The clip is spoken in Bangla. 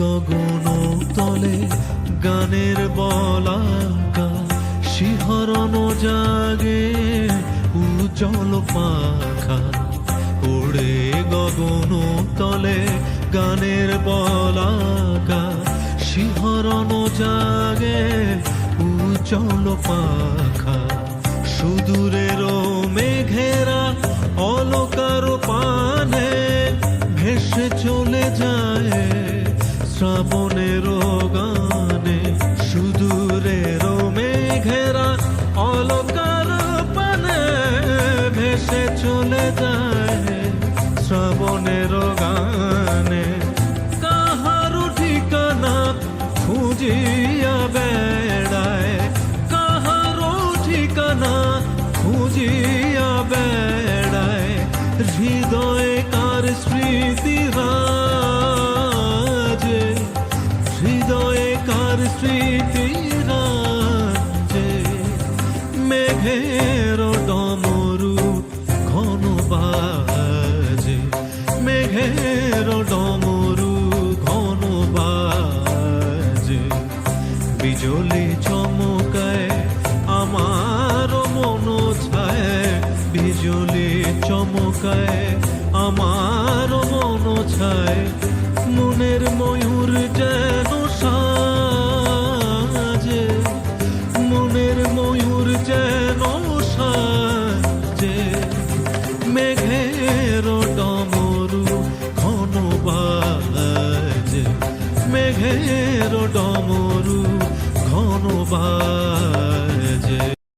গগন তলে গানের বলাকা, শিহরণ জাগে উজ্জ্বল পাখা। ওড়ে গগন তলে গানের বলাকা, শিহরণ জাগে উজ্জ্বল পাখা। সুদূরের মেঘেরা শ্রাবণের গানে সুদূরের মেঘেরা অলকার ভেসে চলে যায় শ্রাবণের গানে কাহারো ঠিকানা খুঁজিয়া বেড়ায়, কাহারো ঠিকানা খুঁজিয়া বেড়ায়, হৃদয়ে কার স্মৃতি হৃদয়ে কার স্মৃতি মেঘের ডমরু ঘন বাজে। মেঘের ডমরু ঘন বাজে। বিজলি চমকায় আমার মন ছায়। বিজলি চমকায় আমার মন ছায়। মনের ময়ূর ঘেরো ডমো